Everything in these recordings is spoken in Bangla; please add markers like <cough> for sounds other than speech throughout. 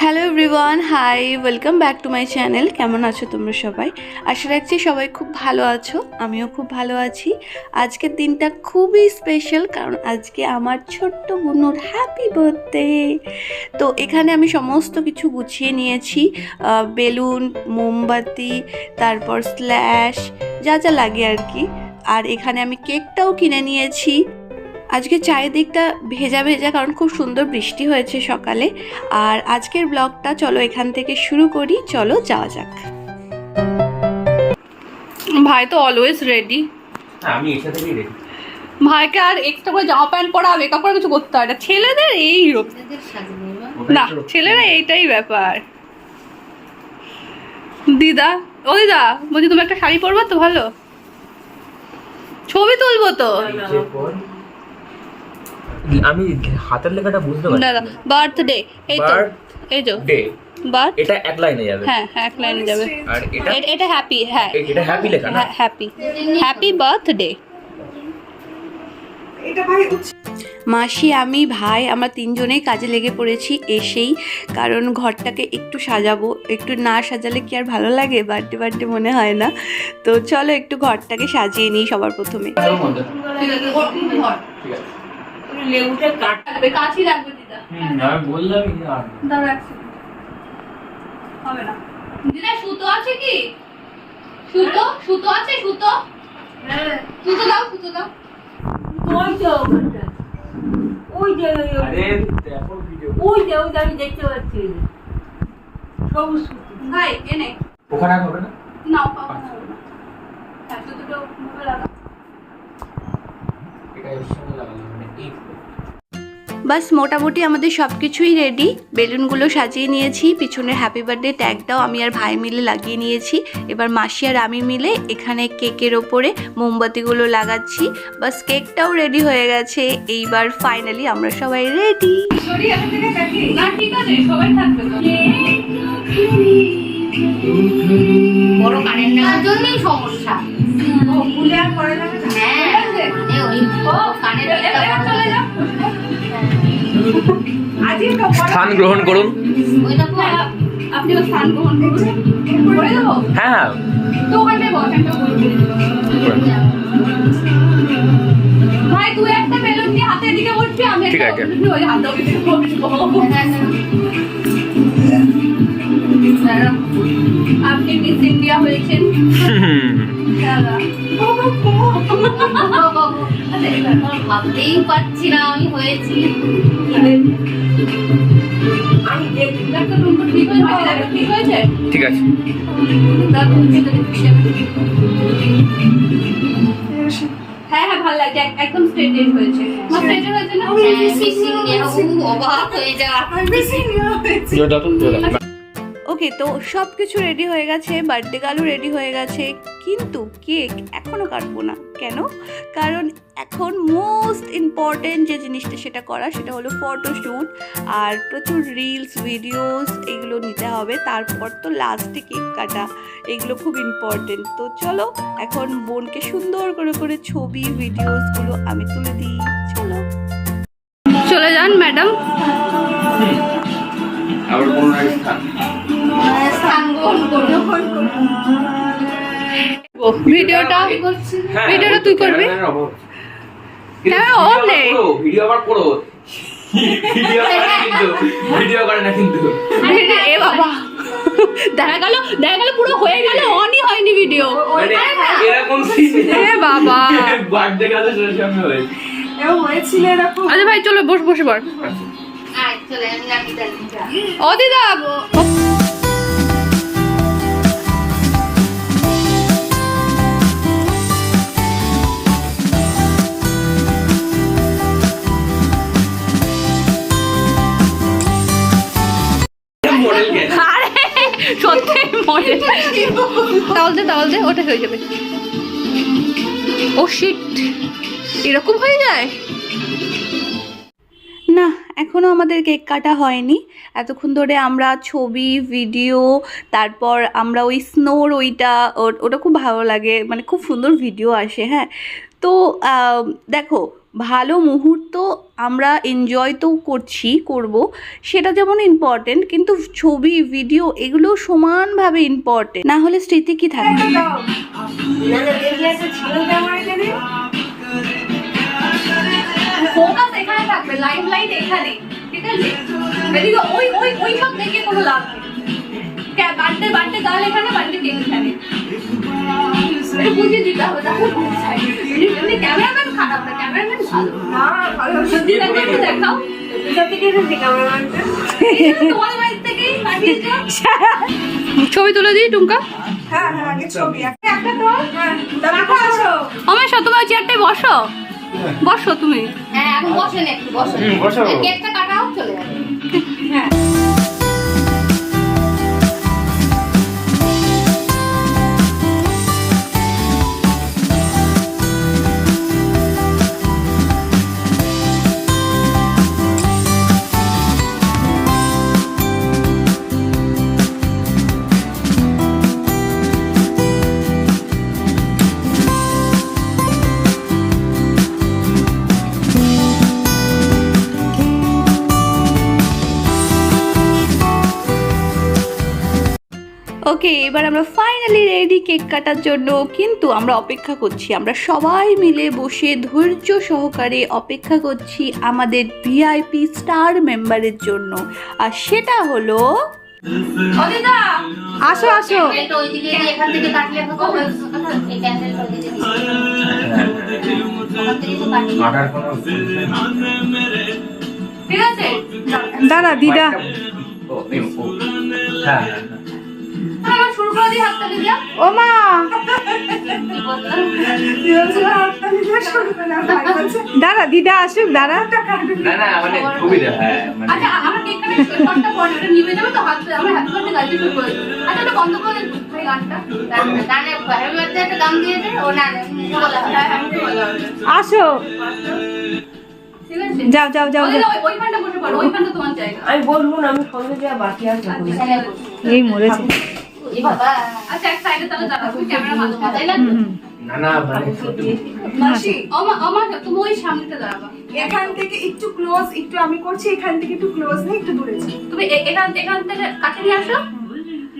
Hello everyone hi welcome back to my channel কেমন আছো তোমরা সবাই? আশা রাখছি সবাই খুব ভালো আছো, আমিও খুব ভালো আছি। আজকের দিনটা খুবই স্পেশাল কারণ আজকে আমার ছোট্ট বুনুর হ্যাপি বার্থডে তো এখানে আমি সমস্ত কিছু গুছিয়ে নিয়েছি বেলুন, মোমবাতি, তারপর স্ল্যাশ যা যা লাগে আর কি। আর এখানে আমি কেকটাও কিনে নিয়েছি। আজকে চারিদিকটা ভেজা ভেজা কারণ খুব সুন্দর বৃষ্টি হয়েছে সকালে। আর আজকের ব্লগটা চলো এখান থেকে শুরু করি চলো যাওয়া যাক। ভাই তো অলওয়েজ রেডি হ্যাঁ, আমি এর সাথেই রেডি ভাইকে আর এক্সট্রা করে জামা প্যান্ট পরা মেকআপ করে কিছু করতে হয় না। ছেলেদের এই না ছেলেরা এইটাই ব্যাপার। দিদা ও দিদা বলছি তুমি একটা শাড়ি পরবো তো ভালো? ছবি তুলবো তো? আমি হাতের লেখাটা বুঝতে পারছি দাদা বার্থডে এই তো এই তো। ডে বার্থ এটা এক লাইনে যাবে। হ্যাঁ হ্যাঁ এক লাইনে যাবে। আর এটা এটা হ্যাপি হ্যাঁ। এটা হ্যাপি লেখা না? হ্যাপি হ্যাপি বার্থডে মাসি আমি ভাই আমরা তিনজনেই কাজে লেগে পড়েছি এসেই। কারণ ঘরটাকে একটু সাজাবো একটু না সাজালে কি আর ভালো লাগে? বার্থডে বার্থডে মনে হয় না। তো চলো একটু ঘরটাকে সাজিয়ে নিই সবার প্রথমে। ঠিক আছে। কাছি রাখবে দিদা। আমি বললামই দাঁড়া হবে না। দিদা সুতো আছে কি? সুতো? সুতো আছে সুতো? সুতো দাও সুতো দাও। ওই যে ওই যে আরে দেখো ভিডিও ওই যে ওই আমি দেখতে পাচ্ছি। সবুজ সুতো। ভাই এনে। ওখানে হবে না? নাও পাবো না। হ্যাঁ সুতোটা এটা এর সঙ্গে লাগানো এই বাস মোটামুটি আমাদের সব কিছুই রেডি বেলুনগুলো সাজিয়ে নিয়েছি পিছনে হ্যাপি বার্থডে ট্যাগটাও আমি আর ভাই মিলে লাগিয়ে নিয়েছি। এবার মাসি আর আমি মিলে এখানে কেকের ওপরে মোমবাতিগুলো লাগাচ্ছি। বাস কেকটাও রেডি হয়ে গেছে। এইবার ফাইনালি আমরা সবাই রেডি না ঠিক আছে সবাই থাকবে বড় কারেন্ট সমস্যা। হ্যাঁ। মানে ওই কানের স্থান গ্রহণ করুন। হ্যাঁ হ্যাঁ। ভাই তুই একটা বেলুন হাতের দিকে আমি ঠিক আছে। ওই হাতের আপনি মিস ইন্ডিয়া হয়েছেন। <laughs> ভাবতেই পারছি না আমি হয়েছি ঠিক হয়েছে একটা ঠিক হয়েছে ঠিক আছে। হ্যাঁ হ্যাঁ ভালো লাগছে। এক- একদম স্ট্রেট হয়েছে। স্ট্রেট হয়েছে না? মিসিং অবাক হয়ে যা ওকে তো সব কিছু রেডি হয়ে গেছে বার্থডে গালও রেডি হয়ে গেছে, কিন্তু কেক এখনও কাটবো না। কেন? কারণ এখন মোস্ট ইম্পর্টেন্ট যে জিনিসটা সেটা করা, সেটা হলো ফটোশ্যুট আর প্রচুর রিলস ভিডিওস এগুলো নিতে হবে। তারপর তো লাস্টে কেক কাটা, এগুলো খুব ইম্পর্টেন্ট তো চলো, এখন বোনকে সুন্দর করে করে ছবি ভিডিওসগুলো আমি তুলে দিই। চলো। চলে যান ম্যাডাম আবার গ্রহণ করব ভিডিওটা হ্যাঁ, ভিডিওটা তুই করবি? ক্যামেরা অফ নেই। ভিডিও আবার করো। ভিডিও করে না কিন্তু ভিডিও করে না কিন্তু। এ বাবা। দেখা গেল দেখা গেল পুরো হয়ে গেল অনই হয়নি ভিডিও মানে এরকম এ বাবা। বার্থডে কাজে শেষ আমি হয়েছে হয়েছিল এরকম। আচ্ছা ভাই চলো বস বসে পড়। আয় তাহলে দে তাহলে দে ওটা হয়ে যাবে। ও শিট এরকম হয়ে যায়? না এখনও আমাদের কেক কাটা হয়নি। এতক্ষণ ধরে আমরা ছবি ভিডিও তারপর আমরা ওই স্নোর ওইটা ওটা খুব ভালো লাগে। মানে খুব সুন্দর ভিডিও আসে হ্যাঁ। তো দেখো ভালো মুহূর্ত আমরা এনজয় তো করছি, করব। সেটা যেমন ইম্পর্টেন্ট কিন্তু ছবি ভিডিও এগুলো সমানভাবে ইম্পর্টেন্ট না হলে স্মৃতি কি বুঝাই ক্যামেরাম্যান খারাপ না ক্যামেরাম্যান ভালো। না ভালো। দেখাও। <laughs> <laughs> ছবি তুলে দিই টুমকা? হ্যাঁ হ্যাঁ আগে ছবি একটা একটা তো। হ্যাঁ আমার তোমার চেয়ারটায় বসো। বসো তুমি। হ্যাঁ এখন বসেন একটু বসেন বসো। কেকটা কাটাও চলে যাবে। ওকে এবার আমরা ফাইনালি রেডি কেক কাটার জন্য কিন্তু আমরা অপেক্ষা করছি। আমরা সবাই মিলে বসে ধৈর্য সহকারে অপেক্ষা করছি আমাদের ভিআইপি স্টার মেম্বারের জন্য। আর সেটা হলো আসো আসো। দিদা। হ্যাঁ। ও মা! দাঁড়া দিদা আসুক দাঁড়া। মানে হ্যাঁ মানে আচ্ছা। আচ্ছা হ্যাঁ হ্যাঁ। আসো। যাও যাও যাও ওই ওই- ওইখানটা বসে পড়ো ওইখানটা তোমার জায়গা। আমি বলব না আমি সঙ্গে যা বাকি আছে এই মরেছে। বাবা। আচ্ছা এক সাইডে তাহলে দাঁড়াও তুমি ক্যামেরা লাগবে না? না মানে মাসি। আমার আমার তুমি ওই দাঁড়াবা। এখান থেকে একটু ক্লোজ একটু আমি করছি এখান থেকে একটু ক্লোজ নেই একটু দূরে তুমি এখান এখান থেকে কাছে নিয়ে আসো।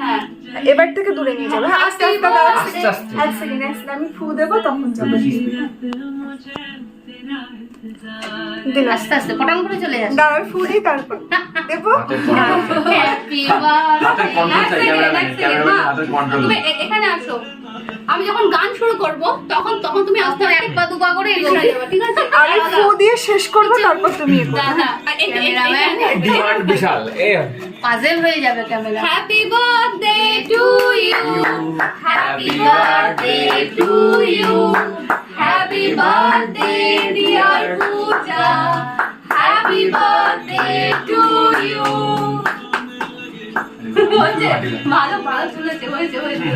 হ্যাঁ। এবার থেকে দূরে নিয়ে যাব। হ্যাঁ আস্তে আস্তে দাঁড়া আস্তে। আস্তে এক সেকেন্ড এক সেকেন্ড আমি ফু দেবো তখন যাব। আস্তে আস্তে পটান করে চলে যাচ্ছে দাঁড়া ফু দিই তারপর দেবো। হ্যাপি এখানে আসো। আমি যখন গান শুরু করব তখন তখন তুমি আস্তে আস্তে এক পা দু পা করে পিছনে এগোবে যাবে ঠিক আছে? আমি ফু দিয়ে শেষ করব তারপর তুমি আর ক্যামেরাম্যান বিশাল এ। পাজেল হয়ে যাবে camera happy birthday to you happy birthday to you happy birthday dear Puja happy birthday to you ভালো ভালো চলেছে হয়েছে হয়েছে।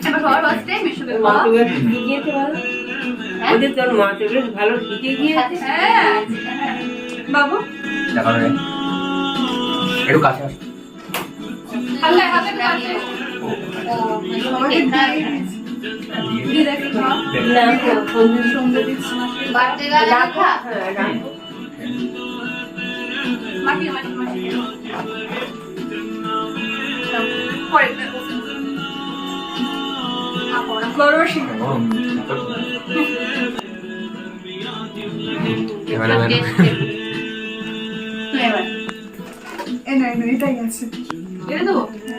এবার সবার বার্থডে মিশুকে মা ওদের তোর মাকে বেশ ভালো শিখে গিয়েছে হ্যাঁ। বাবু? দেখা যায় একটু কাছে আসো। হাতে কাছে। মাটি মাটি মাটি পরে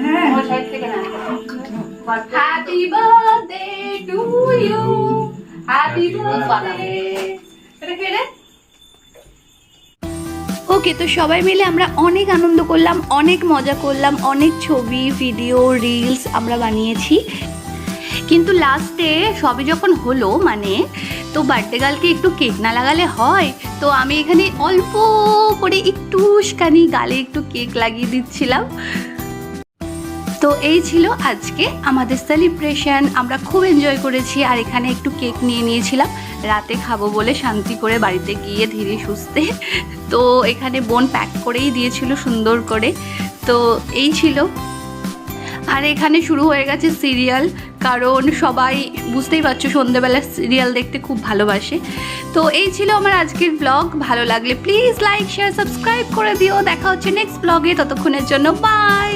না happy birthday to you happy birthday এটা কে রে? ওকে তো সবাই মিলে আমরা অনেক আনন্দ করলাম অনেক মজা করলাম অনেক ছবি ভিডিও রিলস আমরা বানিয়েছি। কিন্তু লাস্টে সবে যখন হলো মানে তো বার্থডে গার্লকে একটু কেক না লাগালে হয়, তো আমি এখানে অল্প করে একটু একটুখানি গালে একটু কেক লাগিয়ে দিচ্ছিলাম। তো এই ছিল আজকে আমাদের সেলিব্রেশন আমরা খুব এনজয় করেছি আর এখানে একটু কেক নিয়ে নিয়েছিলাম। রাতে খাব বলে শান্তি করে বাড়িতে গিয়ে ধীরে সুস্থে, তো এখানে বোন প্যাক করেই দিয়েছিল সুন্দর করে। তো এই ছিল। আর এখানে শুরু হয়ে গেছে সিরিয়াল কারণ সবাই বুঝতেই পারছ সন্ধ্যেবেলা সিরিয়াল দেখতে খুব ভালোবাসে। তো এই ছিল আমার আজকের ব্লগ ভালো লাগলে প্লিজ লাইক শেয়ার সাবস্ক্রাইব করে দিও। দেখা হচ্ছে নেক্সট ব্লগে ততক্ষণের জন্য বাই